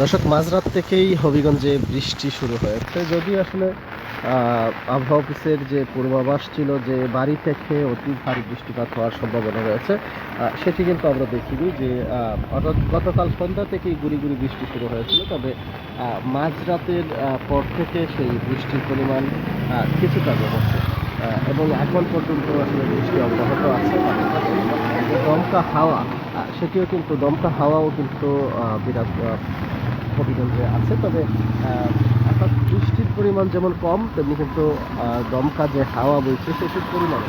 দর্শক, মাঝরাত থেকেই হবিগঞ্জে বৃষ্টি শুরু হয়েছে যদি আসলে আবহাওয়া অফিসের যে পূর্বাভাস ছিল যে বাড়ি থেকে অতি ভারী বৃষ্টিপাত হওয়ার সম্ভাবনা রয়েছে সেটি কিন্তু আমরা দেখিনি যে গতকাল সন্ধ্যা থেকেই গুড়ি গুড়ি বৃষ্টি শুরু হয়েছিল। তবে মাঝরাতের পর থেকে সেই বৃষ্টির পরিমাণ কিছুটা কমেছে। এবং এখন পর্যন্ত আসলে বৃষ্টি অব্যাহত আছে। দমকা হাওয়া সেটিও কিন্তু, দমকা হাওয়াও কিন্তু বিরাট হবিগঞ্জে আছে। তবে অর্থাৎ বৃষ্টির পরিমাণ যেমন কম, তেমনি কিন্তু দমকা যে হাওয়া বইছে, সেটির পরিমাণ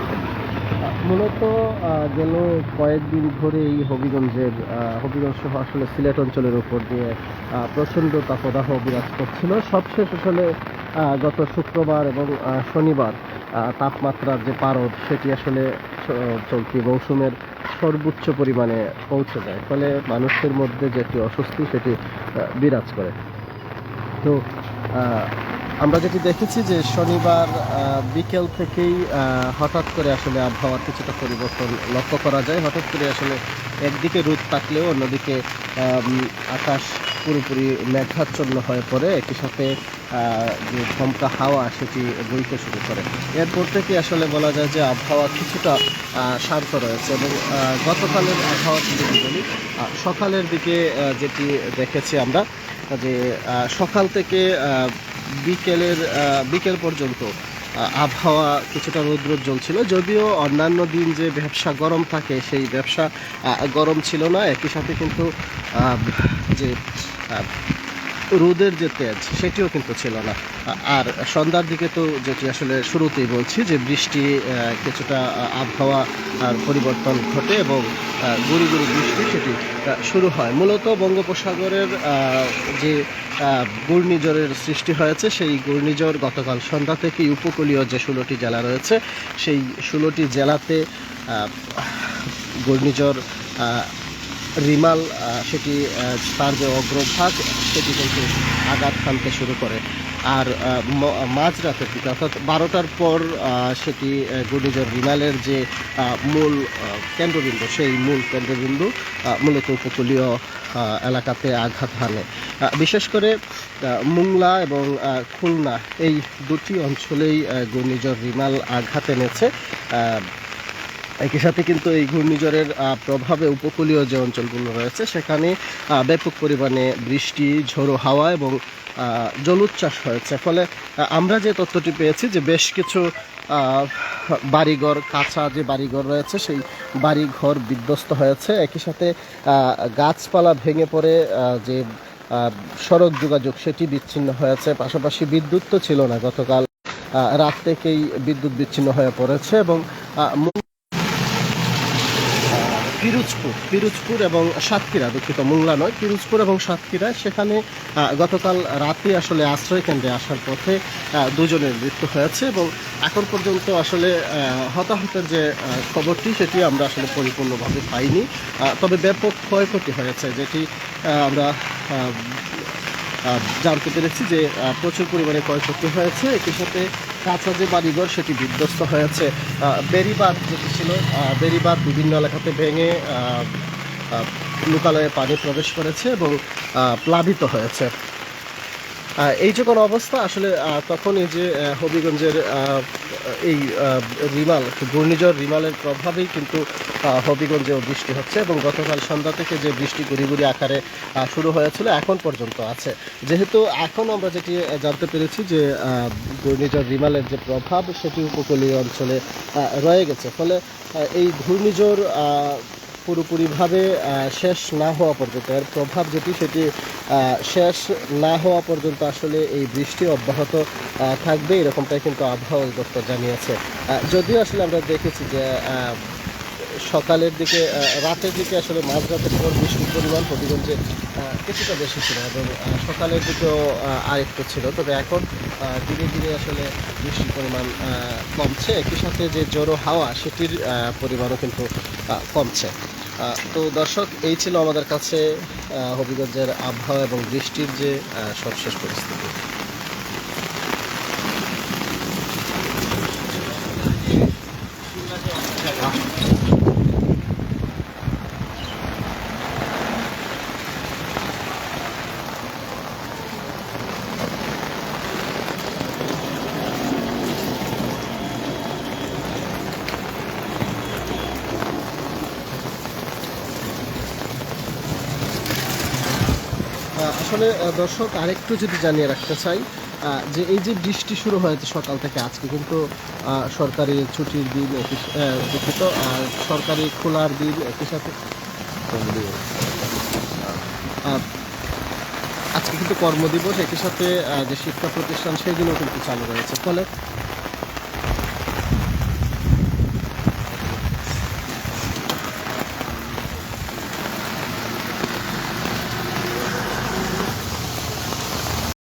মূলত গেল কয়েকদিন ধরে এই হবিগঞ্জের হবিগঞ্জ সহ আসলে সিলেট অঞ্চলের উপর দিয়ে প্রচণ্ড তাপদাহ বিরাজ করছিল। সবশেষ আসলে গত শুক্রবার এবং শনিবার তাপমাত্রার যে পারদ, সেটি আসলে চলতি মৌসুমের সর্বোচ্চ পরিমাণে পৌঁছে যায়, ফলে মানুষের মধ্যে যে একটি অস্বস্তি সেটি বিরাজ করে। তো আমরা যেটি দেখেছি যে শনিবার বিকেল থেকেই হঠাৎ করে আসলে আবহাওয়ার কিছুটা পরিবর্তন লক্ষ্য করা যায়। হঠাৎ করে আসলে একদিকে রোদ থাকলেও অন্যদিকে আকাশ পুরোপুরি মেঘাচ্ছন্ন হয়ে পড়ে। একই সাথে যে ধমকা হাওয়া সেটি বইতে শুরু করে। এরপর থেকে আসলে বলা যায় যে আবহাওয়া কিছুটা শান্ত রয়েছে এবং গতকালের আবহাওয়া বলি সকালের দিকে যেটি দেখেছি আমরা, যে সকাল থেকে বিকেলের বিকেল পর্যন্ত আবহাওয়া কিছুটা রৌদ্রোজ্জ্বল ছিল, যদিও অন্যান্য দিন যে ব্যবসা গরম থাকে, সেই ব্যবসা গরম ছিল না। একই সাথে কিন্তু যে রোদের যে তেজ, সেটিও কিন্তু ছিল না। আর সন্ধ্যার দিকে তো যেটি আসলে শুরুতেই বলছি যে বৃষ্টি কিছুটা আবহাওয়া আর পরিবর্তন ঘটে এবং গুড়ি গুড়ি বৃষ্টি সেটি শুরু হয়। মূলত বঙ্গোপসাগরের যে ঘূর্ণিঝড়ের সৃষ্টি হয়েছে, সেই ঘূর্ণিঝড় গতকাল সন্ধ্যা থেকেই উপকূলীয় যে ষোলোটি জেলা রয়েছে, সেই ষোলোটি জেলাতে ঘূর্ণিঝড় রিমাল সেটি তার যে অগ্রভাগ, সেটি কিন্তু আঘাত হানতে শুরু করে। আর মাঝরাতের দিকে অর্থাৎ বারোটার পর সেটি ঘূর্ণিঝড় রিমালের যে মূল কেন্দ্রবিন্দু, সেই মূল কেন্দ্রবিন্দু মূলত উপকূলীয় এলাকাতে আঘাত হানে। বিশেষ করে মুংলা এবং খুলনা, এই দুটি অঞ্চলেই ঘূর্ণিঝড় রিমাল আঘাত এনেছে। একই সাথে কিন্তু এই ঘূর্ণিঝড়ের প্রভাবে উপকূলীয় যে অঞ্চলগুলো রয়েছে, সেখানে ব্যাপক পরিমাণে বৃষ্টি, ঝোড়ো হাওয়া এবং জলোচ্ছ্বাস হয়েছে। ফলে আমরা যে তথ্যটি পেয়েছি যে বেশ কিছু বাড়িঘর, কাঁচা যে বাড়িঘর রয়েছে, সেই বাড়িঘর বিধ্বস্ত হয়েছে। একই সাথে গাছপালা ভেঙে পড়ে যে সড়ক যোগাযোগ, সেটি বিচ্ছিন্ন হয়েছে। পাশাপাশি বিদ্যুৎ তো ছিল না গতকাল রাত থেকেই বিদ্যুৎ বিচ্ছিন্ন হয়ে পড়েছে এবং পিরুজপুর পিরুজপুর এবং সাতক্ষীরা, দুঃখিত মোংলা নয়, পিরুজপুর এবং সাতক্ষীরা। সেখানে গতকাল রাতে আসলে আশ্রয় কেন্দ্রে আসার পথে দুজনের মৃত্যু হয়েছে এবং এখন পর্যন্ত আসলে হতাহতের যে খবরটি, সেটি আমরা আসলে পরিপূর্ণভাবে পাইনি। তবে ব্যাপক ক্ষয়ক্ষতি হয়েছে, যেটি আমরা জানতে পেরেছি যে প্রচুর পরিমাণে ক্ষয়ক্ষতি হয়েছে। একই সাথে কাঁচা যে বাড়িঘর সেটি বিধ্বস্ত হয়েছে। বেরিবাদ যেটি ছিল বেরিবাদ বিভিন্ন এলাকাতে ভেঙে লোকালয়ে পানি প্রবেশ করেছে এবং প্লাবিত হয়েছে। এই যখন অবস্থা? আসলে তখন এই যে হবিগঞ্জের এই রিমাল, ঘূর্ণিঝড় রিমালের প্রভাবেই কিন্তু হবিগঞ্জেও বৃষ্টি হচ্ছে এবং গতকাল সন্ধ্যা থেকে যে বৃষ্টি গুড়ি গুড়ি আকারে শুরু হয়েছিল, এখন পর্যন্ত আছে। যেহেতু এখন আমরা যেটি জানতে পেরেছি যে ঘূর্ণিঝড় রিমালের যে প্রভাব, সেটি উপকূলীয় অঞ্চলে রয়ে গেছে। ফলে এই ঘূর্ণিঝড় পুরোপুরিভাবে শেষ না হওয়া পর্যন্ত, এর প্রভাব যেটি, সেটি শেষ না হওয়া পর্যন্ত আসলে এই বৃষ্টি অব্যাহত থাকবে এরকমটাই কিন্তু আবহাওয়া দপ্তর জানিয়েছে। যদিও আসলে আমরা দেখেছি যে সকালের দিকে রাতের দিকে আসলে মাঝরাতের পর বৃষ্টির পরিমাণ আহ, কিছুটা বেশি ছিল এবং সকালের দিকেও আরেকটু ছিল। তবে এখন ধীরে ধীরে আসলে বৃষ্টির পরিমাণ কমছে। একই সাথে যে জোরো হাওয়া সেটির পরিমাণও কিন্তু কমছে। তো দর্শক এই ছিল আমাদের কাছে হবিগঞ্জের আবহাওয়া এবং বৃষ্টির যে সবশেষ পরিস্থিতি। আসলে দর্শক, আরেকটু যদি জানিয়ে রাখতে চাই যে এই যে বৃষ্টি শুরু হয়েছে সকাল থেকে আজকে কিন্তু সরকারি ছুটির দিন দুঃখিত, আর সরকারি খোলার দিন একই সাথে আজকে কিন্তু কর্মদিবস, একই সাথে যে শিক্ষা প্রতিষ্ঠান সেগুলো কিন্তু চালু রয়েছে। ফলে